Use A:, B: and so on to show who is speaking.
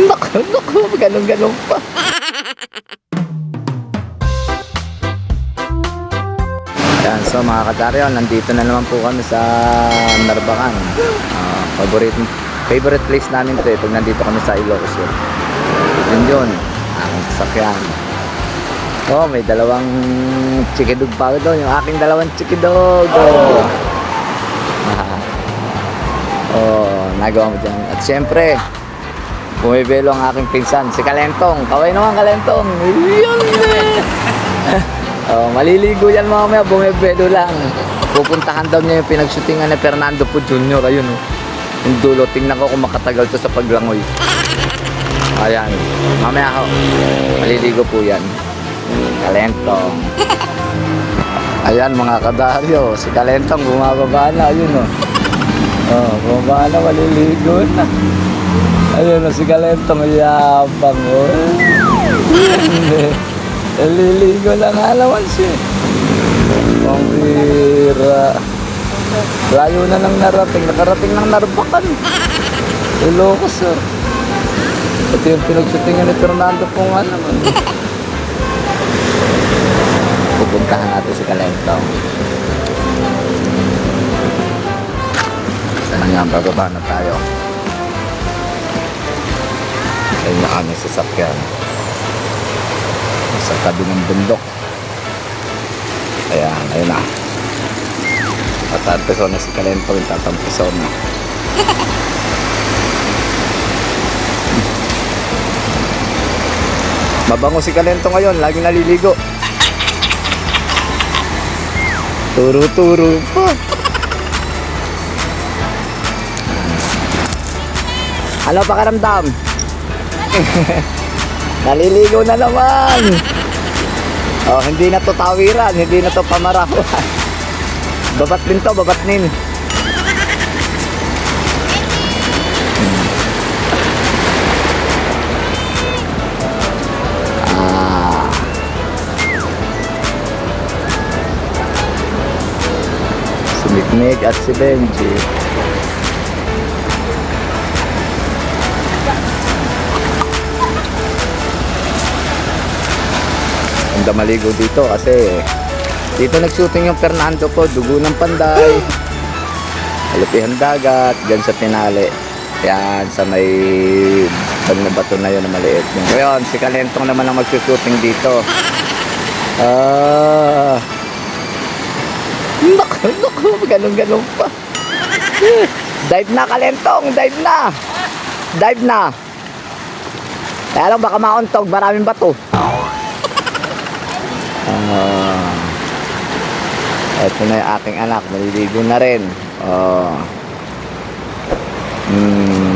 A: Naku, naku, ganun-ganun pa. Yan, so mga kataryo, nandito na naman po kami sa Narbacan. Ah, favorite, favorite place namin to eh, pag nandito kami sa Ilocos. Eh. Yun yun, ang sasakyan. Oh, may dalawang chikidog pa doon, yung aking dalawang chikidog. Oh. oh, nagawa mo dyan. At syempre, bumibelo ang aking pinsan, si Kalentong. Kaway naman, Kalentong. Yun eh. oh, maliligo yan mamaya, bumibelo lang. Pupuntahan daw niya yung pinagshootingan ni Fernando po Jr. Ayun, oh. Yung dulo, tingnan ko kung makatagal to sa paglangoy. Ayan, mamaya ako. Maliligo po yan. Kalentong. Ayan mga kadaryo, si Kalentong bumababa na, ayun o. Oh, bumaba na, maliligo na. Ayun o, si Kalentong yabang o. Naliligo na nga naman siya. Ang bira. Layo na nang narating, nakarating ng narbakan. Ilocos o. Ito yung pinagsutingan ni Fernando po nga naman. Pupuntahan natin si Kalentong. Sana nga, bababa na tayo. Ayun na kami sasakyan. Sa tabi ng bundok. Ayan, ayun na. Tatampisaw na si Kalentong, tatampisaw na. Mabango si Kalento ngayon, laging naliligo. Turo-turo pa. Ano pakaramdam? naliligo na naman. Oh, hindi na to tawiran, hindi na to pamarahuan. Babat din to, babat din. Ah. At si Benji. Ang damaligo dito kasi dito nagshooting yung Fernando po, dugo ng panday. Alupihan dagat, dyan sa Pinali. Yan, sa may bag na yun na maliit. Ngayon, si Kalentong naman ang magsushooting dito. Ah. Naku, naku, ganun-ganun pa. dive na, Kalentong, dive na. Dive na. Kaya lang baka mauntog, maraming bato. Ah. Ito na yung aking anak, maliligo na rin. Oh. Hmm.